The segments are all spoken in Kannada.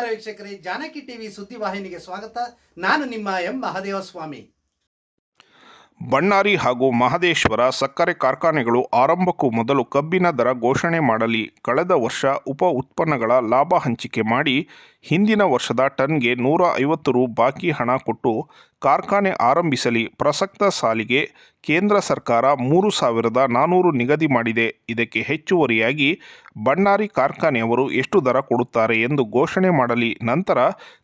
ನಮಸ್ಕಾರ ವೀಕ್ಷಕರೇ, ಜಾನಕಿ ಟಿವಿ ಸುದ್ದಿವಾಹಿನಿಗೆ ಸ್ವಾಗತ. ನಾನು ನಿಮ್ಮ ಎಂ ಮಹದೇವಸ್ವಾಮಿ. ಬಣ್ಣಾರಿ ಹಾಗೂ ಮಹದೇಶ್ವರ ಸಕ್ಕರೆ ಕಾರ್ಖಾನೆಗಳು ಆರಂಭಕ್ಕೂ ಮೊದಲು ಕಬ್ಬಿನ ದರ ಘೋಷಣೆ ಮಾಡಲಿ. ಕಳೆದ ವರ್ಷ ಉಪ ಉತ್ಪನ್ನಗಳ ಲಾಭ ಹಂಚಿಕೆ ಮಾಡಿ ಹಿಂದಿನ ವರ್ಷದ ಟನ್ಗೆ ನೂರ ಐವತ್ತು ರು ಬಾಕಿ ಹಣ ಕೊಟ್ಟು ಕಾರ್ಖಾನೆ ಆರಂಭಿಸಲಿ, ಪ್ರಸಕ್ತ ಸಾಲಿಗೆ ಕೇಂದ್ರ ಸರ್ಕಾರ ಮೂರು ಸಾವಿರದ ನಾನ್ನೂರು ನಿಗದಿ ಮಾಡಿದೆ. ಇದಕ್ಕೆ ಹೆಚ್ಚುವರಿಯಾಗಿ ಬಣ್ಣಾರಿ ಕಾರ್ಖಾನೆಯವರು ಎಷ್ಟು ದರ ಕೊಡುತ್ತಾರೆ ಎಂದು ಘೋಷಣೆ ಮಾಡಲಿ. ನಂತರ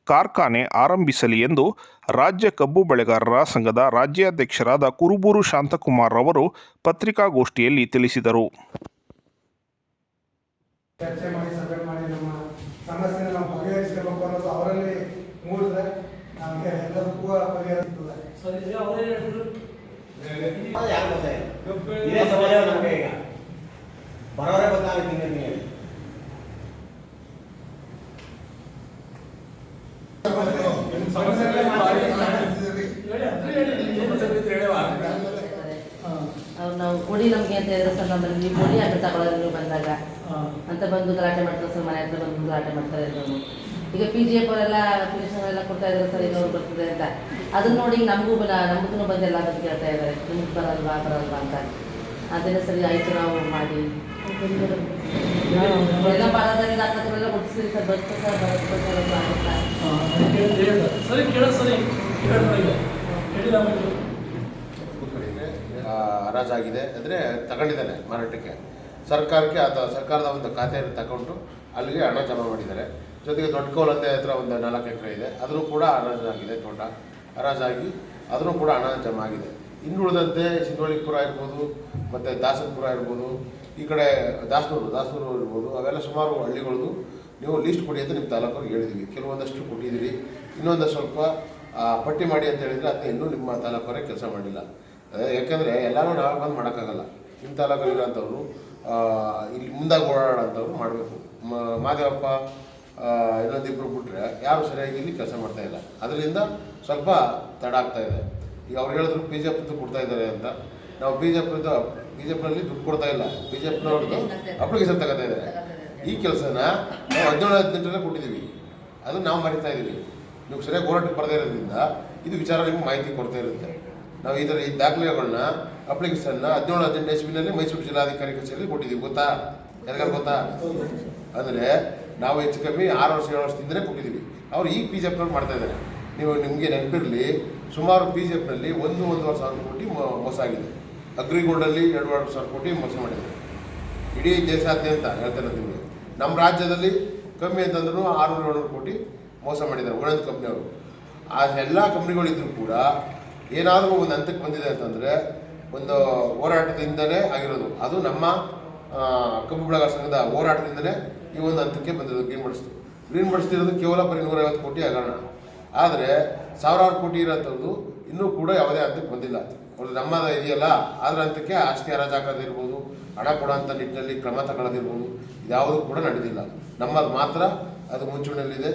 ಕಾರ್ಖಾನೆ ಆರಂಭಿಸಲಿ ಎಂದು ರಾಜ್ಯ ಕಬ್ಬು ಬೆಳೆಗಾರರ ಸಂಘದ ರಾಜ್ಯಾಧ್ಯಕ್ಷರಾದ ಕುರುಬೂರು ಶಾಂತಕುಮಾರ್ ಅವರು ಪತ್ರಿಕಾಗೋಷ್ಠಿಯಲ್ಲಿ ತಿಳಿಸಿದರು. ಚರ್ಚೆ ಮಾಡಿ ಸಭೆ ಮಾಡಿ ನಮ್ಮ ಸಮಸ್ಯೆನ ನಾವು ಬಗೆಹರಿಸಬೇಕು ಅನ್ನೋದು ಅವರಲ್ಲಿ ಮೂಡಿದ್ರೆ ನಮಗೆ ಎಲ್ಲದಕ್ಕೂ ಪರಿಹಾರ ಸಿಗ್ತದೆ. ಯಾರು ಇದೇ ನಮಗೆ ಈಗ. ಬರೋರೇ ಅವ್ರು ನಾವು ಕೊಡಿ ನಮಗೆ ಅಂತ ಹೇಳಿದ್ರೆ ಸರ್ ನಮ್ಮಲ್ಲಿ ನೀವು ಕೊಡಿ ಅಂತ ತಗೊಳ್ಳೋದು ಬಂದಾಗ. ಅಂತ ಬಂದು ಗಲಾಟೆ ಮಾಡ್ತಾರೆ ಸರ್ ಮನೆ ಹತ್ರ ಬಂದು ಗಲಾಟೆ ಮಾಡ್ತಾರೆ ಎಲ್ಲರೂ ಈಗ ಪಿ ಜಿ ಎಫ್ ಅವರೆಲ್ಲ ಅಪ್ಲಿಕೇಶನ್ ಎಲ್ಲ ಕೊಡ್ತಾ ಇದ್ದಾರೆ ಸರ್ ಈಗ ಅವ್ರು ಬರ್ತಿದೆ ಅಂತ. ಅದನ್ನ ನೋಡಿ ನಮಗೂ ನಮಗೂ ಬಂದು ಎಲ್ಲ ಬಂದು ಕೇಳ್ತಾ ಇದ್ದಾರೆ ನಿಮ್ಗೆ ಬರಲ್ವಾ ಬರಲ್ವಾ ಅಂತ. ಅದನ್ನ ಸರಿ ಆಯಿತು ನಾವು ಮಾಡಿ. ಎಲ್ಲ ಬರೋದ್ರಿಂದ ದಾಖಲೆಲ್ಲ ಕೊಡಿಸ್ತೀವಿ ಸರ್ ಬರುತ್ತೆ ಸರ್ ಬರುತ್ತೆ ಸರ್ ಆಗುತ್ತಾ ಸರಿ ಕೇಳ ಸರಿ. ಹರಾಜಾಗಿದೆ ಅಂದರೆ ತಗೊಂಡಿದ್ದಾನೆ ಮಾರಾಟಕ್ಕೆ. ಸರ್ಕಾರಕ್ಕೆ ಆತ ಸರ್ಕಾರದ ಒಂದು ಖಾತೆಯನ್ನು ತಗೊಂಡು ಅಲ್ಲಿಗೆ ಹಣ ಜಮಾ ಮಾಡಿದ್ದಾರೆ. ಜೊತೆಗೆ ದೊಡ್ಡ ಕೋಲಂದೆ ಹತ್ರ ಒಂದು ನಾಲ್ಕು ಎಕರೆ ಇದೆ. ಅದರೂ ಕೂಡ ಹರಾಜಾಗಿದೆ ತೋಟ. ಹರಾಜಾಗಿ ಅದರೂ ಕೂಡ ಹಣ ಜಮಾ ಆಗಿದೆ. ಇನ್ನುಳಿದಂತೆ ಸಿಂಧೋಳಿಪುರ ಇರ್ಬೋದು, ಮತ್ತು ದಾಸನಪುರ ಇರ್ಬೋದು, ಈ ಕಡೆ ದಾಸನೂರು ದಾಸನೂರು ಇರ್ಬೋದು, ಅವೆಲ್ಲ ಸುಮಾರು ಹಳ್ಳಿಗಳದ್ದು ನೀವು ಲೀಸ್ಟ್ ಕೊಡಿ ಅಂತ ನಿಮ್ಮ ತಾಲೂಕವ್ರಿಗೆ ಹೇಳಿದ್ವಿ. ಕೆಲವೊಂದಷ್ಟು ಕೊಟ್ಟಿದ್ದೀರಿ. ಇನ್ನೊಂದು ಸ್ವಲ್ಪ ಪಟ್ಟಿ ಮಾಡಿ ಅಂತ ಹೇಳಿದರೆ ಅದನ್ನ ಇನ್ನೂ ನಿಮ್ಮ ತಾಲೂಕವರೇ ಕೆಲಸ ಮಾಡಿಲ್ಲ. ಯಾಕೆಂದರೆ ಎಲ್ಲರೂ ನಾವು ಬಂದು ಮಾಡೋಕ್ಕಾಗಲ್ಲ. ನಿಮ್ಮ ತಾಲೂಕಲ್ಲಿರೋಂಥವ್ರು ಇಲ್ಲಿ ಮುಂದಾಗಿ ಓಡಾಡೋಂಥವ್ರು ಮಾಡಬೇಕು. ಮಾದೇವಪ್ಪ ಆ, ಇನ್ನೊಂದಿಬ್ರು ಬಿಟ್ಟರೆ ಯಾರು ಸರಿಯಾಗಿ ಇಲ್ಲಿ ಕೆಲಸ ಮಾಡ್ತಾ ಇಲ್ಲ. ಅದರಿಂದ ಸ್ವಲ್ಪ ತಡ ಆಗ್ತಾ ಇದೆ. ಈಗ ಅವ್ರು ಹೇಳಿದ್ರು ಬಿ ಜೆ ಪಿದು ಕೊಡ್ತಾ ಇದ್ದಾರೆ ಅಂತ. ನಾವು ಬಿ ಜೆ ಪಿದು ಬಿ ಜೆ ಪಿನಲ್ಲಿ ದುಡ್ಡು ಕೊಡ್ತಾ ಇಲ್ಲ. ಬಿ ಜೆ ಪಿನವ್ರದ್ದು ಅಪ್ಲಿಕೇಶನ್ ತಗೋತಾ ಇದ್ದಾರೆ. ಈ ಕೆಲಸನ ನಾವು ಹದಿನೇಳು ಹದಿನೆಂಟರಲ್ಲೇ ಕೊಟ್ಟಿದ್ದೀವಿ. ಅದು ನಾವು ಮರಿತಾ ಇದ್ದೀವಿ ನೀವು ಸರಿಯಾಗಿ ಹೋರಾಟಕ್ಕೆ ಬರ್ತಾ ಇರೋದ್ರಿಂದ ಇದು ವಿಚಾರ ನಿಮ್ಗೆ ಮಾಹಿತಿ ಕೊಡ್ತಾ ಇರುತ್ತೆ. ನಾವು ಈ ಥರ ಈ ದಾಖಲೆಗಳನ್ನ ಅಪ್ಲಿಕೇಶನ್ನ ಹದಿನೇಳು, ಹದಿನೆಂಟು ಎಸ್ಬಿನಲ್ಲಿ ಮೈಸೂರು ಜಿಲ್ಲಾಧಿಕಾರಿ ಕಚೇರಿಯಲ್ಲಿ ಕೊಟ್ಟಿದ್ದೀವಿ. ಗೊತ್ತಾ? ಯಾರಿಗಾರು ಗೊತ್ತಾ? ಅಂದರೆ ನಾವು ಹೆಚ್ಚು ಕಮ್ಮಿ ಆರು ವರ್ಷ, ಏಳು ವರ್ಷದಿಂದಲೇ ಕೊಟ್ಟಿದ್ದೀವಿ. ಅವ್ರು ಈಗ ಪಿ ಜಿ ಎಫ್ನಲ್ಲಿ ಮಾಡ್ತಾ ಇದ್ದಾರೆ. ನೀವು ನಿಮಗೆ ನೆನಪಿರಲಿ, ಸುಮಾರು ಪಿ ಜಿ ಎಫ್ನಲ್ಲಿ ಒಂದು, ಒಂದೂವರೆ ಸಾವಿರ ಕೋಟಿ ಮೋಸ ಆಗಿದೆ. ಅಗ್ರಿಗೋಲ್ಡಲ್ಲಿ ಎರಡೂವರೆ ಸಾವಿರ ಕೋಟಿ ಮೋಸ ಮಾಡಿದ್ದಾರೆ. ಇಡೀ ದೇಶಾದ್ಯಂತ ಹೇಳ್ತಾರೆ ನಿಮಗೆ. ನಮ್ಮ ರಾಜ್ಯದಲ್ಲಿ ಕಮ್ಮಿ ಅಂತಂದ್ರೂ ಆರುನೂರು, ಏಳ್ನೂರು ಕೋಟಿ ಮೋಸ ಮಾಡಿದ್ದಾರೆ ಒಂದೊಂದು ಕಂಪ್ನಿಯವರು ಆ ಎಲ್ಲ ಕಂಪ್ನಿಗಳಿದ್ದರೂ ಕೂಡ ಏನಾದರೂ ಒಂದು ಹಂತಕ್ಕೆ ಬಂದಿದೆ ಅಂತಂದರೆ ಒಂದು ಹೋರಾಟದಿಂದಲೇ ಆಗಿರೋದು. ಅದು ನಮ್ಮ ಕಬ್ಬು ಬೆಳೆಗಾರ ಸಂಘದ ಹೋರಾಟದಿಂದಲೇ ಈ ಒಂದು ಹಂತಕ್ಕೆ ಬಂದಿರೋದು ಗ್ರೀನ್ ಬಡಿಸ್ತು ಗ್ರೀನ್ ಬಡಿಸ್ತಿರೋದು ಕೇವಲ ಬರೀ ನೂರೈವತ್ತು ಕೋಟಿ ಹಗರಣ. ಆದರೆ ಸಾವಿರಾರು ಕೋಟಿ ಇರೋಂಥದ್ದು ಇನ್ನೂ ಕೂಡ ಯಾವುದೇ ಹಂತಕ್ಕೆ ಬಂದಿಲ್ಲ. ಅವ್ರದ್ದು ನಮ್ಮದ ಇದೆಯಲ್ಲ ಅದರ ಹಂತಕ್ಕೆ ಆಸ್ತಿ ಹರಾಜು ಹಾಕೋದಿರ್ಬೋದು ಹಣ ಕೊಡೋಂಥ ನಿಟ್ಟಿನಲ್ಲಿ ಕ್ರಮ ತಗೊಳ್ಳೋದಿರ್ಬೋದು ಇದ್ಯಾವುದೂ ಕೂಡ ನಡೆದಿಲ್ಲ. ನಮ್ಮದು ಮಾತ್ರ ಅದು ಮುಂಚೂಣಿಯಲ್ಲಿದೆ.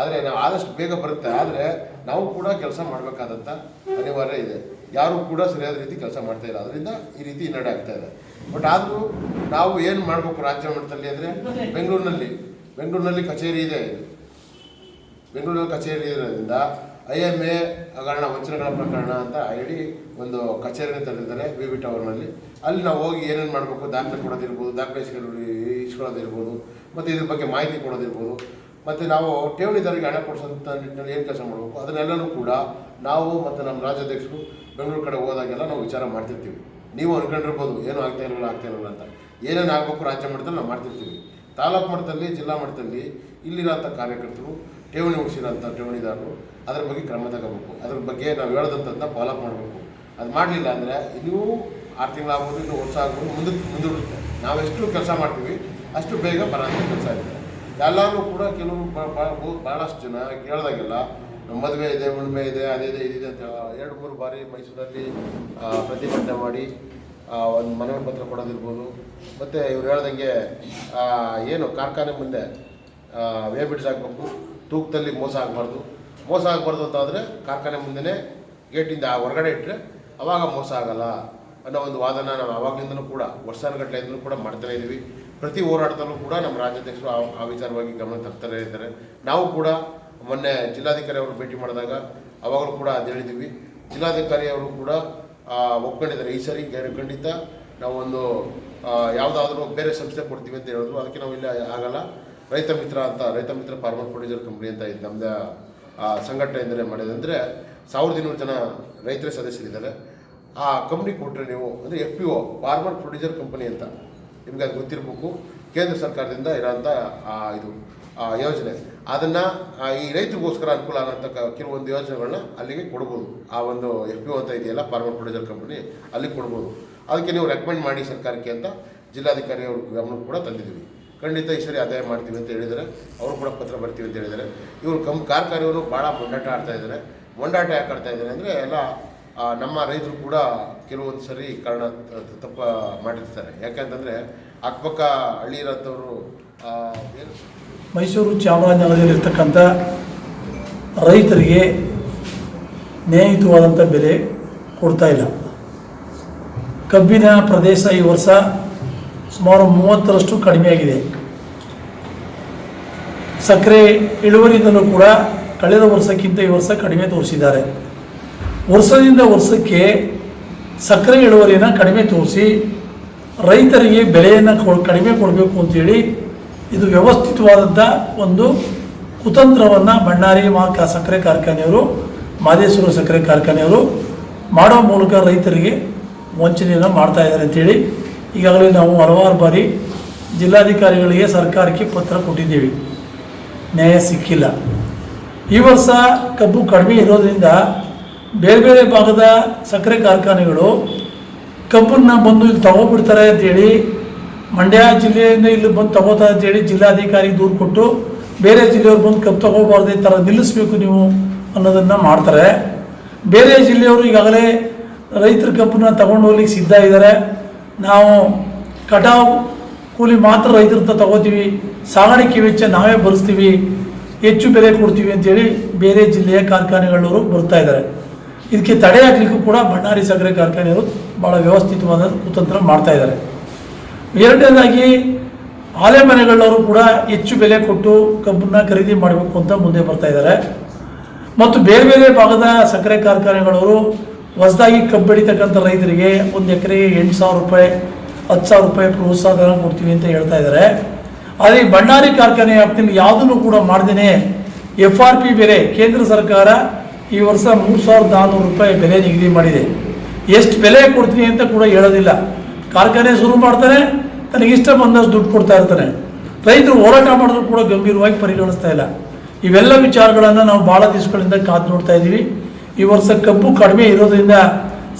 ಆದರೆ ನಾವು ಆದಷ್ಟು ಬೇಗ ಬರುತ್ತೆ. ಆದರೆ ನಾವು ಕೂಡ ಕೆಲಸ ಮಾಡಬೇಕಾದಂಥ ಅನಿವಾರ್ಯ ಇದೆ. ಯಾರೂ ಕೂಡ ಸರಿಯಾದ ರೀತಿ ಕೆಲಸ ಮಾಡ್ತಾ ಇಲ್ಲ. ಅದರಿಂದ ಈ ರೀತಿ ಹಿನ್ನಡೆ ಆಗ್ತಾ ಇದೆ. ಬಟ್ ಆದರೂ ನಾವು ಏನು ಮಾಡಬೇಕು ರಾಜ್ಯ ಮಟ್ಟದಲ್ಲಿ ಅಂದರೆ ಬೆಂಗಳೂರಿನಲ್ಲಿ ಬೆಂಗಳೂರಿನಲ್ಲಿ ಕಚೇರಿ ಇದೆ ಇದು. ಬೆಂಗಳೂರಿನಲ್ಲಿ ಕಚೇರಿ ಇರೋದ್ರಿಂದ ಐ ಎಂ ಎ ಹಗರಣ, ವಂಚನೆಗಳ ಪ್ರಕರಣ ಅಂತ ಹೇಳಿ ಒಂದು ಕಚೇರಿನ ತೆರೆದಿದ್ದಾರೆ ವಿ ವಿ ಟವರ್ನಲ್ಲಿ. ಅಲ್ಲಿ ನಾವು ಹೋಗಿ ಏನೇನು ಮಾಡಬೇಕು, ದಾಖಲೆ ಕೊಡೋದಿರ್ಬೋದು, ದಾಖಲೆ ಇಸ್ಕೊಳ್ಳೋ ಇಸ್ಕೊಳ್ಳೋದಿರ್ಬೋದು, ಮತ್ತು ಇದ್ರ ಬಗ್ಗೆ ಮಾಹಿತಿ ಕೊಡೋದಿರ್ಬೋದು, ಮತ್ತು ನಾವು ಠೇವಣಿದಾರರಿಗೆ ಹಣ ಕೊಡಿಸೋಂಥ ನಿಟ್ಟಿನಲ್ಲಿ ಏನು ಕೆಲಸ ಮಾಡಬೇಕು, ಅದನ್ನೆಲ್ಲನೂ ಕೂಡ ನಾವು ಮತ್ತು ನಮ್ಮ ರಾಜ್ಯಾಧ್ಯಕ್ಷರು ಬೆಂಗಳೂರು ಕಡೆ ಹೋದಾಗೆಲ್ಲ ನಾವು ವಿಚಾರ ಮಾಡ್ತಿರ್ತೀವಿ. ನೀವು ಅನ್ಕೊಂಡಿರ್ಬೋದು, ಏನೂ ಆಗ್ತಾ ಇಲ್ಲ ಆಗ್ತಾ ಅಂತ. ಏನೇನು ಆಗಬೇಕು ರಾಜ್ಯ ಮಟ್ಟದಲ್ಲಿ ನಾವು ಮಾಡ್ತಿರ್ತೀವಿ. ತಾಲೂಕು ಮಟ್ಟದಲ್ಲಿ, ಜಿಲ್ಲಾ ಮಟ್ಟದಲ್ಲಿ ಇಲ್ಲಿರೋಂಥ ಕಾರ್ಯಕರ್ತರು, ಠೇವಣಿ ಉಳಿಸಿರೋಂಥ ಠೇವಣಿದಾರರು ಅದ್ರ ಬಗ್ಗೆ ಕ್ರಮ ತಗೋಬೇಕು. ಅದ್ರ ಬಗ್ಗೆ ನಾವು ಹೇಳ್ದಂಥದ್ದನ್ನ ಫಾಲೋಅಪ್ ಮಾಡಬೇಕು. ಅದು ಮಾಡಲಿಲ್ಲ ಅಂದರೆ ಇನ್ನೂ ಆರು ತಿಂಗಳಾಗ್ಬೋದು, ಇನ್ನೂ ವರ್ಷ ಆಗ್ಬೋದು, ಮುಂದೆ ಮುಂದೂಡುತ್ತೆ ನಾವೆಷ್ಟು ಕೆಲಸ ಮಾಡ್ತೀವಿ, ಅಷ್ಟು ಬೇಗ ಬರೋಂಥ ಕೆಲಸ ಇದೆ ಎಲ್ಲರೂ ಕೂಡ ಕೆಲವರು ಭಾಳಷ್ಟು ಜನ ಕೇಳಿದಾಗೆಲ್ಲ ಮದುವೆ ಇದೆ, ಹುಣ್ಣಿಮೆ ಇದೆ ಅದಿದೆ ಇದಿದೆ ಅಂತ ಎರಡು ಮೂರು ಬಾರಿ ಮೈಸೂರಲ್ಲಿ ಪ್ರತಿಭಟನೆ ಮಾಡಿ ಒಂದು ಮನವಿ ಪತ್ರ ಕೊಡೋದಿರ್ಬೋದು. ಮತ್ತು ಇವ್ರು ಹೇಳ್ದಂಗೆ ಏನು ಕಾರ್ಖಾನೆ ಮುಂದೆ ವೇ ಬಿಡ್ಸ್ ಹಾಕ್ಬೇಕು, ತೂಕದಲ್ಲಿ ಮೋಸ ಆಗಬಾರ್ದು. ಮೋಸ ಆಗಬಾರ್ದು ಅಂತ ಆದರೆ ಕಾರ್ಖಾನೆ ಮುಂದೆನೇ ಗೇಟಿಂದ ಹೊರಗಡೆ ಇಟ್ಟರೆ ಅವಾಗ ಮೋಸ ಆಗಲ್ಲ ಅನ್ನೋ ಒಂದು ವಾದನ ನಾವು ಆವಾಗಲಿಂದಲೂ ಕೂಡ ವರ್ಷಾನುಗಟ್ಟಲೆಯಿಂದಲೂ ಕೂಡ ಮಾಡ್ತಾನೆ ಇದ್ದೀವಿ ಪ್ರತಿ ಹೋರಾಟದಲ್ಲೂ ಕೂಡ ನಮ್ಮ ರಾಜ್ಯಾಧ್ಯಕ್ಷರು ಆ ಆ ವಿಚಾರವಾಗಿ ಗಮನ ತರ್ತಾನೆ ಇದ್ದಾರೆ. ನಾವು ಕೂಡ ಮೊನ್ನೆ ಜಿಲ್ಲಾಧಿಕಾರಿ ಅವರು ಭೇಟಿ ಮಾಡಿದಾಗ ಅವಾಗಲೂ ಕೂಡ ಅದು ಹೇಳಿದ್ದೀವಿ ಜಿಲ್ಲಾಧಿಕಾರಿಯವರು ಕೂಡ ಒಪ್ಕೊಂಡಿದ್ದಾರೆ. ಈ ಸರಿ ಖಂಡಿತ ನಾವೊಂದು ಯಾವುದಾದ್ರೂ ಬೇರೆ ಸಂಸ್ಥೆ ಕೊಡ್ತೀವಿ ಅಂತ ಹೇಳಿದ್ರು. ಅದಕ್ಕೆ ನಾವು ಇಲ್ಲಿ ಆಗಲ್ಲ. ರೈತ ಮಿತ್ರ ಅಂತ, ರೈತ ಮಿತ್ರ ಫಾರ್ಮರ್ ಪ್ರೊಡ್ಯೂಸರ್ ಕಂಪ್ನಿ ಅಂತ ಇದೆ ನಮ್ಮದೇ ಸಂಘಟನೆಯಿಂದಲೇ ಮಾಡಿದೆ ಅಂದರೆ ಸಾವಿರದ ಇನ್ನೂರು ಜನ ರೈತರ ಸದಸ್ಯರಿದ್ದಾರೆ. ಆ ಕಂಪ್ನಿ ಕೊಟ್ಟರೆ ನೀವು, ಅಂದರೆ F P O farmer producer company ಅಂತ ನಿಮಗೆ ಅದು ಗೊತ್ತಿರಬೇಕು. ಕೇಂದ್ರ ಸರ್ಕಾರದಿಂದ ಇರೋಂಥ ಇದು. ಯೋಜನೆ. ಅದನ್ನು ಈ ರೈತರಿಗೋಸ್ಕರ ಅನುಕೂಲ ಆಗೋಂಥ ಕೆಲವೊಂದು ಯೋಜನೆಗಳನ್ನ ಅಲ್ಲಿಗೆ ಕೊಡ್ಬೋದು. ಆ ಒಂದು ಎಫ್ ಪಿ ಅಂತ ಇದೆಯಲ್ಲ ಫಾರ್ಮರ್ ಪ್ರೊಡ್ಯೂಸರ್ ಕಂಪನಿ ಅಲ್ಲಿಗೆ ಕೊಡ್ಬೋದು. ಅದಕ್ಕೆ ನೀವು ರೆಕಮೆಂಡ್ ಮಾಡಿ ಸರ್ಕಾರಕ್ಕೆ ಅಂತ ಜಿಲ್ಲಾಧಿಕಾರಿ ಗಮನ ಕೂಡ ತಂದಿದ್ದೀವಿ. ಖಂಡಿತ ಈ ಸರಿ ಆದಾಯ ಮಾಡ್ತೀವಿ ಅಂತ ಹೇಳಿದರೆ ಅವರು ಕೂಡ ಪತ್ರ ಬರ್ತೀವಿ ಅಂತ ಹೇಳಿದ್ದಾರೆ. ಇವರು ಕಂ ಕಾರ್ಖಾನೆಯವರು ಭಾಳ ಮೊಂಡಾಟ ಆಡ್ತಾ ಇದ್ದಾರೆ. ಮೊಂಡಾಟ ಯಾಕೆ ಆಡ್ತಾ ಇದ್ದಾರೆ ಅಂದರೆ, ಎಲ್ಲ ನಮ್ಮ ರೈತರು ಕೂಡ ಕೆಲವೊಂದು ಸರಿ ಕಾರಣ ತಪ್ಪ ಮಾಡಿರ್ತಾರೆ. ಯಾಕೆಂತಂದರೆ ಅಕ್ಕಪಕ್ಕ ಹಳ್ಳಿ ಇರೋಂಥವ್ರು ಮೈಸೂರು ಚಾಮರಾಜನಗರದಲ್ಲಿರ್ತಕ್ಕಂಥ ರೈತರಿಗೆ ನ್ಯಾಯಯುತವಾದಂಥ ಬೆಲೆ ಕೊಡ್ತಾ ಇಲ್ಲ. ಕಬ್ಬಿನ ಪ್ರದೇಶ ಈ ವರ್ಷ ಸುಮಾರು ಮೂವತ್ತರಷ್ಟು ಕಡಿಮೆಯಾಗಿದೆ ಸಕ್ಕರೆ ಇಳುವರಿಯಿಂದಲೂ ಕೂಡ ಕಳೆದ ವರ್ಷಕ್ಕಿಂತ ಈ ವರ್ಷ ಕಡಿಮೆ ತೋರಿಸಿದ್ದಾರೆ. ವರ್ಷದಿಂದ ವರ್ಷಕ್ಕೆ ಸಕ್ಕರೆ ಇಳುವರಿನ ಕಡಿಮೆ ತೋರಿಸಿ ರೈತರಿಗೆ ಬೆಲೆಯನ್ನು ಕೊ, ಕಡಿಮೆ ಕೊಡಬೇಕು ಅಂತೇಳಿ ಇದು ವ್ಯವಸ್ಥಿತವಾದಂಥ ಒಂದು ಕುತಂತ್ರವನ್ನು ಬಳ್ಳಾರಿ ಮಾ ಕ- ಸಕ್ಕರೆ ಕಾರ್ಖಾನೆಯವರು, ಮಾದೇಶ್ವರ ಸಕ್ಕರೆ ಕಾರ್ಖಾನೆಯವರು ಮಾಡೋ ಮೂಲಕ ರೈತರಿಗೆ ವಂಚನೆಯನ್ನು ಮಾಡ್ತಾ ಇದ್ದಾರೆ ಅಂತೇಳಿ ಈಗಾಗಲೇ ನಾವು ಹಲವಾರು ಬಾರಿ ಜಿಲ್ಲಾಧಿಕಾರಿಗಳಿಗೆ ಸರ್ಕಾರಕ್ಕೆ ಪತ್ರ ಕೊಟ್ಟಿದ್ದೀವಿ. ನ್ಯಾಯ ಸಿಕ್ಕಿಲ್ಲ. ಈ ವರ್ಷ ಕಬ್ಬು ಕಡಿಮೆ ಇರೋದ್ರಿಂದ ಬೇರೆ ಬೇರೆ ಭಾಗದ ಸಕ್ಕರೆ ಕಾರ್ಖಾನೆಗಳು ಕಬ್ಬನ್ನ ಬಂದು ಇಲ್ಲಿ ತಗೋಬಿಡ್ತಾರೆ ಅಂತೇಳಿ ಮಂಡ್ಯ ಜಿಲ್ಲೆಯಿಂದ ಇಲ್ಲಿ ಬಂದು ತಗೋತಾರೆ ಅಂತೇಳಿ ಜಿಲ್ಲಾಧಿಕಾರಿ ದೂರು ಕೊಟ್ಟು ಬೇರೆ ಜಿಲ್ಲೆಯವ್ರು ಬಂದು ಕಬ್ಬು ತಗೋಬಾರ್ದು ಈ ಥರ ನಿಲ್ಲಿಸ್ಬೇಕು ನೀವು ಅನ್ನೋದನ್ನು ಮಾಡ್ತಾರೆ. ಬೇರೆ ಜಿಲ್ಲೆಯವರು ಈಗಾಗಲೇ ರೈತರ ಕಬ್ಬನ್ನ ತಗೊಂಡು ಹೋಗ್ಲಿಕ್ಕೆ ಸಿದ್ಧ ಇದ್ದಾರೆ. ನಾವು ಕಟಾವು ಕೂಲಿ ಮಾತ್ರ ರೈತರ ತಗೋತೀವಿ, ಸಾಗಾಣಿಕೆ ವೆಚ್ಚ ನಾವೇ ಭರಿಸ್ತೀವಿ, ಹೆಚ್ಚು ಬೆಲೆ ಕೊಡ್ತೀವಿ ಅಂತೇಳಿ ಬೇರೆ ಜಿಲ್ಲೆಯ ಕಾರ್ಖಾನೆಗಳವರು ಬರ್ತಾ ಇದ್ದಾರೆ. ಇದಕ್ಕೆ ತಡೆ ಹಾಕ್ಲಿಕ್ಕೂ ಕೂಡ ಬಳ್ಳಾರಿ ಸಕ್ಕರೆ ಕಾರ್ಖಾನೆಯವರು ಭಾಳ ವ್ಯವಸ್ಥಿತವಾದ ಕುತಂತ್ರ ಮಾಡ್ತಾ ಇದ್ದಾರೆ. ಎರಡನೇದಾಗಿ ಆಲೆ ಮನೆಗಳವರು ಕೂಡ ಹೆಚ್ಚು ಬೆಲೆ ಕೊಟ್ಟು ಕಬ್ಬನ್ನ ಖರೀದಿ ಮಾಡಬೇಕು ಅಂತ ಮುಂದೆ ಬರ್ತಾ ಇದ್ದಾರೆ. ಮತ್ತು ಬೇರೆ ಬೇರೆ ಭಾಗದ ಸಕ್ಕರೆ ಕಾರ್ಖಾನೆಗಳವರು ಹೊಸದಾಗಿ ಕಬ್ಬು ಬೆಳೀತಕ್ಕಂಥ ರೈತರಿಗೆ ಒಂದು ಎಕರೆಗೆ ಎಂಟು ಸಾವಿರ ರೂಪಾಯಿ, ಹತ್ತು ಸಾವಿರ ರೂಪಾಯಿ ಪ್ರೋತ್ಸಾಹಧನ ಕೊಡ್ತೀವಿ ಅಂತ ಹೇಳ್ತಾ ಇದ್ದಾರೆ. ಆದರೆ ಭಂಡಾರಿ ಕಾರ್ಖಾನೆ ವ್ಯಾಪ್ತಿಯಲ್ಲಿ ಯಾವುದನ್ನು ಕೂಡ ಮಾಡ್ದೇನೆ ಎಫ್ ಆರ್ ಪಿ ಬೆಲೆ ಕೇಂದ್ರ ಸರ್ಕಾರ ಈ ವರ್ಷ ಮೂರು ಸಾವಿರದ ನಾನ್ನೂರು ರೂಪಾಯಿ ಬೆಲೆ ನಿಗದಿ ಮಾಡಿದೆ. ಎಷ್ಟು ಬೆಲೆ ಕೊಡ್ತೀನಿ ಅಂತ ಕೂಡ ಹೇಳೋದಿಲ್ಲ. ಕಾರ್ಖಾನೆ ಶುರು ಮಾಡ್ತಾರೆ ತನಗಿಷ್ಟ ಬಂದಷ್ಟು ದುಡ್ಡು ಕೊಡ್ತಾ ಇರ್ತಾನೆ ರೈತರು ಹೋರಾಟ ಮಾಡಿದ್ರು ಕೂಡ ಗಂಭೀರವಾಗಿ ಪರಿಗಣಿಸ್ತಾ ಇಲ್ಲ. ಇವೆಲ್ಲ ವಿಚಾರಗಳನ್ನು ನಾವು ಭಾಳ ದಿವಸಗಳಿಂದ ಕಾದು ನೋಡ್ತಾ ಇದ್ದೀವಿ. ಈ ವರ್ಷ ಕಬ್ಬು ಕಡಿಮೆ ಇರೋದ್ರಿಂದ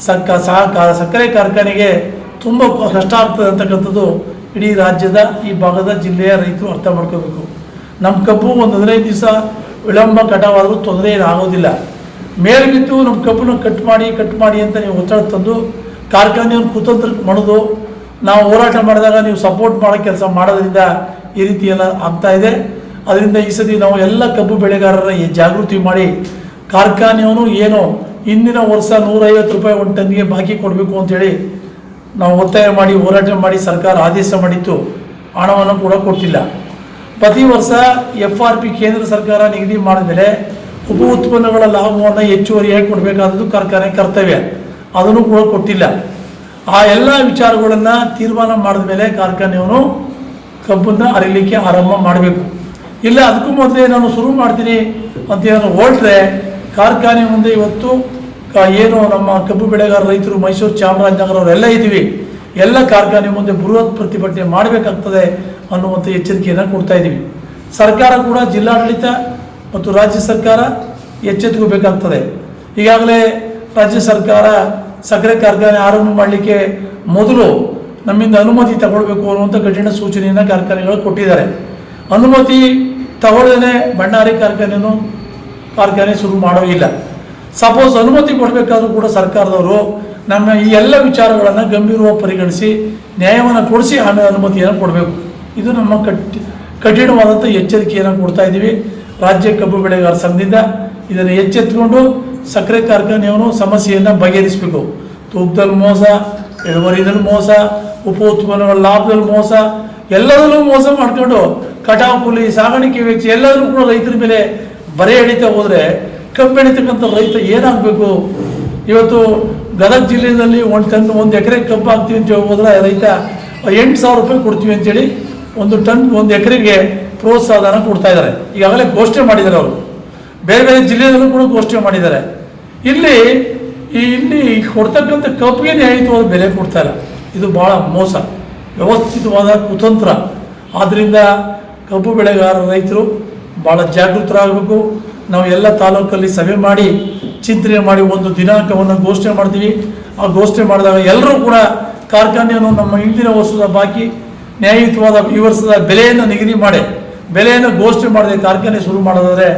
ಸಕ್ಕ ಸಹ ಸಕ್ಕರೆ ಕಾರ್ಖಾನೆಗೆ ತುಂಬ ಕಷ್ಟ ಆಗ್ತದೆ ಅಂತಕ್ಕಂಥದ್ದು ಇಡೀ ರಾಜ್ಯದ, ಈ ಭಾಗದ ಜಿಲ್ಲೆಯ ರೈತರು ಅರ್ಥ ಮಾಡ್ಕೋಬೇಕು. ನಮ್ಮ ಕಬ್ಬು ಒಂದು ಹದಿನೈದು ದಿವಸ ವಿಳಂಬ, ಕಟಾವಾದರೂ ತೊಂದರೆ ಏನಾಗೋದಿಲ್ಲ ಮೇಲೆ ಬಿದ್ದು ನಮ್ಮ ಕಬ್ಬನ್ನು ಕಟ್ ಮಾಡಿ ಕಟ್ ಮಾಡಿ ಅಂತ ನೀವು ಒತ್ತಡ ತಂದು ಕಾರ್ಖಾನೆಯನ್ನು ಕುತಂತ್ರಕ್ಕೆ ಮಾಡೋದು, ನಾವು ಹೋರಾಟ ಮಾಡಿದಾಗ ನೀವು ಸಪೋರ್ಟ್ ಮಾಡೋ ಕೆಲಸ ಮಾಡೋದ್ರಿಂದ ಈ ರೀತಿ ಎಲ್ಲ ಆಗ್ತಾ ಇದೆ. ಅದರಿಂದ ಈ ಸತಿ ನಾವು ಎಲ್ಲ ಕಬ್ಬು ಬೆಳೆಗಾರರ ಜಾಗೃತಿ ಮಾಡಿ ಕಾರ್ಖಾನೆಯವನು ಏನು ಹಿಂದಿನ ವರ್ಷ ನೂರೈವತ್ತು ರೂಪಾಯಿ ಒಂದು ಟನ್ಗೆ ಬಾಕಿ ಕೊಡಬೇಕು ಅಂತೇಳಿ ನಾವು ಒತ್ತಾಯ ಮಾಡಿ, ಹೋರಾಟ ಮಾಡಿ ಸರ್ಕಾರ ಆದೇಶ ಮಾಡಿತ್ತು. ಹಣವನ್ನು ಕೂಡ ಕೊಟ್ಟಿಲ್ಲ. ಪ್ರತಿ ವರ್ಷ ಎಫ್ ಆರ್ ಪಿ ಕೇಂದ್ರ ಸರ್ಕಾರ ನಿಗದಿ ಮಾಡಿದ ಉಪ ಉತ್ಪನ್ನಗಳ ಲಾಭವನ್ನು ಹೆಚ್ಚುವರಿಯಾಗಿ ಕೊಡಬೇಕಾದದ್ದು ಕಾರ್ಖಾನೆ ಕರ್ತವ್ಯ. ಅದನ್ನು ಕೂಡ ಕೊಟ್ಟಿಲ್ಲ. ಆ ಎಲ್ಲ ವಿಚಾರಗಳನ್ನು ತೀರ್ಮಾನ ಮಾಡಿದ ಮೇಲೆ ಕಾರ್ಖಾನೆಯವನು ಕಬ್ಬನ್ನು ಅರಿಲಿಕ್ಕೆ ಆರಂಭ ಮಾಡಬೇಕು. ಇಲ್ಲ, ಅದಕ್ಕೂ ಮೊದಲೇ ನಾನು ಶುರು ಮಾಡ್ತೀನಿ ಅಂತ ಏನಾದ್ರು ಹೊರಟ್ರೆ ಕಾರ್ಖಾನೆ ಮುಂದೆ ಇವತ್ತು ಏನು ನಮ್ಮ ಕಬ್ಬು ಬೆಳೆಗಾರ ರೈತರು ಮೈಸೂರು ಚಾಮರಾಜನಗರ ಅವರೆಲ್ಲ ಇದ್ದೀವಿ. ಎಲ್ಲ ಕಾರ್ಖಾನೆ ಮುಂದೆ ಬೃಹತ್ ಪ್ರತಿಭಟನೆ ಮಾಡಬೇಕಾಗ್ತದೆ ಅನ್ನುವಂಥ ಎಚ್ಚರಿಕೆಯನ್ನು ಕೊಡ್ತಾ ಇದ್ದೀವಿ. ಸರ್ಕಾರ ಕೂಡ ಜಿಲ್ಲಾಡಳಿತ ಮತ್ತು ರಾಜ್ಯ ಸರ್ಕಾರ ಎಚ್ಚೆತ್ತುಕೋಬೇಕಾಗ್ತದೆ ಈಗಾಗಲೇ ರಾಜ್ಯ ಸರ್ಕಾರ ಸಕ್ಕರೆ ಕಾರ್ಖಾನೆ ಆರಂಭ ಮಾಡಲಿಕ್ಕೆ ಮೊದಲು ನಮ್ಮಿಂದ ಅನುಮತಿ ತಗೊಳ್ಬೇಕು ಅನ್ನುವಂಥ ಕಠಿಣ ಸೂಚನೆಯನ್ನು ಕಾರ್ಖಾನೆಗಳು ಕೊಟ್ಟಿದ್ದಾರೆ. ಅನುಮತಿ ತಗೊಳ್ಳದೇ ಬಣ್ಣಾರಿ ಕಾರ್ಖಾನೆಯನ್ನು ಕಾರ್ಖಾನೆ ಶುರು ಮಾಡೋ ಇಲ್ಲ. ಸಪೋಸ್ ಅನುಮತಿ ಕೊಡಬೇಕಾದ್ರೂ ಕೂಡ ಸರ್ಕಾರದವರು ನಮ್ಮ ಈ ಎಲ್ಲ ವಿಚಾರಗಳನ್ನು ಗಂಭೀರವಾಗಿ ಪರಿಗಣಿಸಿ ನ್ಯಾಯವನ್ನು ಕೊಡಿಸಿ ಆಮೇಲೆ ಅನುಮತಿಯನ್ನು ಕೊಡಬೇಕು. ಇದು ನಮ್ಮ ಕಠಿಣವಾದಂಥ ಎಚ್ಚರಿಕೆಯನ್ನು ಕೊಡ್ತಾ ಇದ್ದೀವಿ. ರಾಜ್ಯ ಕಬ್ಬು ಬೆಳೆಗಾರ ಸಂಘದಿಂದ ಇದನ್ನು ಎಚ್ಚೆತ್ತುಕೊಂಡು ಸಕ್ಕರೆ ಕಾರ್ಖಾನೆಯವನು ಸಮಸ್ಯೆಯನ್ನು ಬಗೆಹರಿಸಬೇಕು. ತೂಕದಲ್ಲಿ ಮೋಸ ಇಳುವರಿದಲ್ಲಿ ಮೋಸ ಉಪ ಉತ್ಪನ್ನಗಳ ಲಾಭದಲ್ಲಿ ಮೋಸ, ಎಲ್ಲದರಲ್ಲೂ ಮೋಸ ಮಾಡ್ಕೊಂಡು ಕಟಾವು ಕೂಲಿ ಸಾಗಾಣಿಕೆ ವೆಚ್ಚ ಎಲ್ಲರೂ ಕೂಡ ರೈತರ ಮೇಲೆ ಬರೆ ಎಳಿತಾ ಹೋದರೆ ಕಬ್ಬು ಬೆಳೀತಕ್ಕಂಥ ರೈತ ಏನಾಗಬೇಕು? ಇವತ್ತು ಗದಗ ಜಿಲ್ಲೆಯಲ್ಲಿ ಒಂದು ಟನ್ ಒಂದು ಎಕರೆ ಕಬ್ಬು ಹಾಕ್ತೀವಿ ಅಂತ ಹೋದ್ರೆ ರೈತ ಎಂಟು ಸಾವಿರ ರೂಪಾಯಿ ಕೊಡ್ತೀವಿ ಅಂತೇಳಿ ಒಂದು ಟನ್ ಒಂದು ಎಕರೆಗೆ ಪ್ರೋತ್ಸಾಹನ ಕೊಡ್ತಾ ಇದ್ದಾರೆ. ಈಗಾಗಲೇ ಘೋಷಣೆ ಮಾಡಿದ್ದಾರೆ ಅವರು. ಬೇರೆ ಬೇರೆ ಜಿಲ್ಲೆಯಲ್ಲೂ ಕೂಡ ಘೋಷಣೆ ಮಾಡಿದ್ದಾರೆ. ಇಲ್ಲಿ ಈ ಇಲ್ಲಿ ಕೊಡ್ತಕ್ಕಂಥ ಕಬ್ಬಿಗೆ ನ್ಯಾಯಯುತವಾದ ಬೆಲೆ ಕೊಡ್ತಾ ಇಲ್ಲ. ಇದು ಭಾಳ ಮೋಸ. ವ್ಯವಸ್ಥಿತವಾದ ಕುತಂತ್ರ. ಆದ್ದರಿಂದ ಕಬ್ಬು ಬೆಳೆಗಾರ ರೈತರು ಭಾಳ ಜಾಗೃತರಾಗಬೇಕು. ನಾವು ಎಲ್ಲ ತಾಲೂಕಲ್ಲಿ ಸಭೆ ಮಾಡಿ, ಚಿಂತನೆ ಮಾಡಿ, ಒಂದು ದಿನಾಂಕವನ್ನು ಘೋಷಣೆ ಮಾಡ್ತೀವಿ. ಆ ಘೋಷಣೆ ಮಾಡಿದಾಗ ಎಲ್ಲರೂ ಕೂಡ ಕಾರ್ಖಾನೆಯನ್ನು ನಮ್ಮ ಹಿಂದಿನ ವರ್ಷದ ಬಾಕಿ ನ್ಯಾಯಯುತವಾದ ಈ ವರ್ಷದ ಬೆಲೆಯನ್ನು ನಿಗದಿ ಮಾಡಿ. ಬೆಲೆಯನ್ನು ಘೋಷಣೆ ಮಾಡದೆ ಕಾರ್ಖಾನೆ ಶುರು ಮಾಡೋದಾದರೆ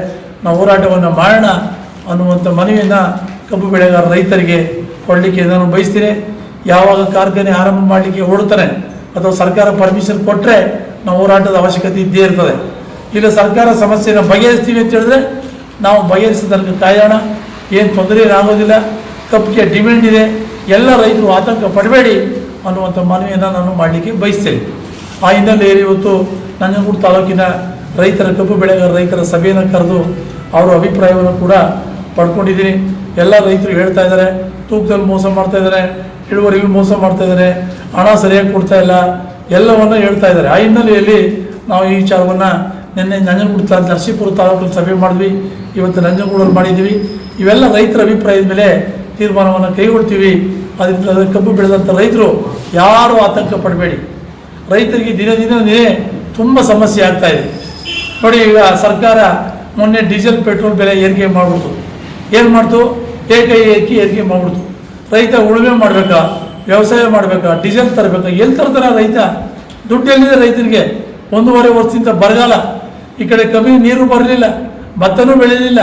ನಾವು ಹೋರಾಟವನ್ನು ಮಾಡೋಣ ಅನ್ನುವಂಥ ಮನವಿಯನ್ನು ಕಬ್ಬು ಬೆಳೆಗಾರ ರೈತರಿಗೆ ಕೊಡಲಿಕ್ಕೆ ನಾನು ಬಯಸ್ತೀನಿ. ಯಾವಾಗ ಕಾರ್ಖಾನೆ ಆರಂಭ ಮಾಡಲಿಕ್ಕೆ ಹೊರಡ್ತಾನೆ ಅಥವಾ ಸರ್ಕಾರ ಪರ್ಮಿಷನ್ ಕೊಟ್ಟರೆ ನಾವು ಹೋರಾಟದ ಅವಶ್ಯಕತೆ ಇದ್ದೇ ಇರ್ತದೆ. ಇಲ್ಲ ಸರ್ಕಾರ ಸಮಸ್ಯೆನ ಬಗೆಹರಿಸ್ತೀವಿ ಅಂತ ಹೇಳಿದ್ರೆ ನಾವು ಬಗೆಹರಿಸೋದಕ್ಕೆ ಕಾಯೋಣ ಏನು ತೊಂದರೆ ಆಗೋದಿಲ್ಲ. ಕಬ್ಬಿಗೆ ಡಿಮ್ಯಾಂಡ್ ಇದೆ. ಎಲ್ಲ ರೈತರು ಆತಂಕ ಪಡಬೇಡಿ ಅನ್ನುವಂಥ ಮನವಿಯನ್ನು ನಾನು ಮಾಡಲಿಕ್ಕೆ ಬಯಸ್ತೇನೆ. ಆ ಹಿನ್ನೆಲೆಯಲ್ಲಿ ಇವತ್ತು ನಂಜನಗೂಡು ತಾಲೂಕಿನ ರೈತರ ಕಬ್ಬು ಬೆಳೆಗಾರ ರೈತರ ಸಭೆಯನ್ನು ಕರೆದು ಅವರ ಅಭಿಪ್ರಾಯವನ್ನು ಕೂಡ ಪಡ್ಕೊಂಡಿದ್ದೀನಿ. ಎಲ್ಲ ರೈತರು ಹೇಳ್ತಾ ಇದ್ದಾರೆ, ತೂಕದಲ್ಲಿ ಮೋಸ ಮಾಡ್ತಾ ಇದ್ದಾರೆ ಇಳುವರಿಗಳು ಮೋಸ ಮಾಡ್ತಾ ಇದ್ದಾರೆ, ಹಣ ಸರಿಯಾಗಿ ಕೊಡ್ತಾ ಇಲ್ಲ, ಎಲ್ಲವನ್ನು ಹೇಳ್ತಾ ಇದ್ದಾರೆ. ಆ ಹಿನ್ನೆಲೆಯಲ್ಲಿ ನಾವು ಈ ವಿಚಾರವನ್ನು ನಿನ್ನೆ ನಂಜನಗೂಡು ತಾ, ನರಸೀಪುರ ತಾಲೂಕಲ್ಲಿ ಸಭೆ ಮಾಡಿದ್ವಿ. ಇವತ್ತು ನಂಜನಗೂಡಲ್ಲಿ ಮಾಡಿದ್ದೀವಿ. ಇವೆಲ್ಲ ರೈತರ ಅಭಿಪ್ರಾಯದ ಮೇಲೆ ತೀರ್ಮಾನವನ್ನು ಕೈಗೊಳ್ತೀವಿ. ಅದರಿಂದ ಕಬ್ಬು ಬೆಳೆದಂಥ ರೈತರು ಯಾರೂ ಆತಂಕ ಪಡಬೇಡಿ. ರೈತರಿಗೆ ದಿನ ದಿನವೇ ದಿನೇ ತುಂಬ ಸಮಸ್ಯೆ ಆಗ್ತಾ ಇದೆ. ನೋಡಿ, ಈಗ ಸರ್ಕಾರ ಮೊನ್ನೆ ಡೀಸೆಲ್, ಪೆಟ್ರೋಲ್ ಬೆಲೆ ಏರಿಕೆ ಮಾಡ್ಬಿಡ್ತು. ಏನು ಮಾಡ್ತು? ಏಕೈಕಿ ಏರಿಕೆ ಮಾಡ್ಬಿಡ್ತು. ರೈತ ಉಳುಮೆ ಮಾಡಬೇಕಾ? ವ್ಯವಸಾಯ ಮಾಡಬೇಕಾ? ಡೀಸೆಲ್ ತರಬೇಕಾ? ಎಲ್ಲಿ ತರ್ತಾರ ರೈತ? ದುಡ್ಡು ಎಲ್ಲಿದೆ ರೈತರಿಗೆ? ಒಂದೂವರೆ ವರ್ಷದಿಂದ ಬರಗಾಲ. ಈ ಕಡೆ ಕಮ್ಮಿ ನೀರು ಬರಲಿಲ್ಲ, ಭತ್ತನೂ ಬೆಳೆಯಲಿಲ್ಲ,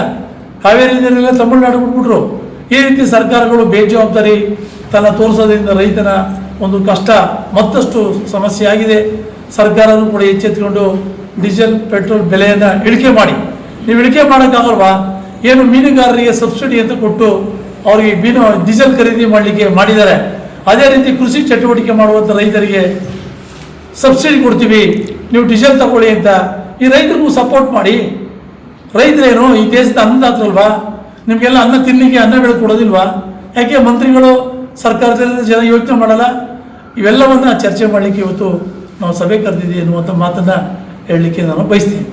ಕಾವೇರಿ ನೀರೆಲ್ಲ ತಮಿಳುನಾಡು ಬಿಟ್ಬಿಟ್ರು. ಈ ರೀತಿ ಸರ್ಕಾರಗಳು ಬೇಜವಾಬ್ದಾರಿ ತನ್ನ ತೋರಿಸೋದ್ರಿಂದ ರೈತನ ಒಂದು ಕಷ್ಟ, ಮತ್ತಷ್ಟು ಸಮಸ್ಯೆ ಆಗಿದೆ ಸರ್ಕಾರನೂ ಕೂಡ ಎಚ್ಚೆತ್ತುಕೊಂಡು ಡೀಸೆಲ್, ಪೆಟ್ರೋಲ್ ಬೆಲೆಯನ್ನು ಇಳಿಕೆ ಮಾಡಿ. ನೀವು ಇಳಿಕೆ ಮಾಡೋಕ್ಕಾಗಲ್ವಾ? ಏನು ಮೀನುಗಾರರಿಗೆ ಸಬ್ಸಿಡಿ ಅಂತ ಕೊಟ್ಟು ಅವರಿಗೆ ಮೀನು, ಡೀಸೆಲ್ ಖರೀದಿ ಮಾಡಲಿಕ್ಕೆ ಮಾಡಿದ್ದಾರೆ. ಅದೇ ರೀತಿ ಕೃಷಿ ಚಟುವಟಿಕೆ ಮಾಡುವಂಥ ರೈತರಿಗೆ ಸಬ್ಸಿಡಿ ಕೊಡ್ತೀವಿ. ನೀವು ಡೀಸೆಲ್ ತಗೊಳ್ಳಿ ಅಂತ ಈ ರೈತರಿಗೂ ಸಪೋರ್ಟ್ ಮಾಡಿ. ರೈತರೇನು ಈ ದೇಶದ ಅನ್ನದಾತರಲ್ವಾ ನಿಮಗೆಲ್ಲ ಅನ್ನ ತಿನ್ನಲಿಕ್ಕೆ ಅನ್ನ ಬೆಳೆ ಕೊಡೋದಿಲ್ವಾ? ಯಾಕೆ ಮಂತ್ರಿಗಳು ಸರ್ಕಾರದಲ್ಲಿ ಜನ ಯೋಚನೆ ಮಾಡಲ್ಲ? ಇವೆಲ್ಲವನ್ನ ಚರ್ಚೆ ಮಾಡಲಿಕ್ಕೆ ಇವತ್ತು ನಾವು ಸಭೆ ಕರೆದಿದ್ದೀವಿ ಅನ್ನುವಂಥ ಮಾತನ್ನು ಹೇಳಲಿಕ್ಕೆ ನಾನು ಬಯಸ್ತೀನಿ.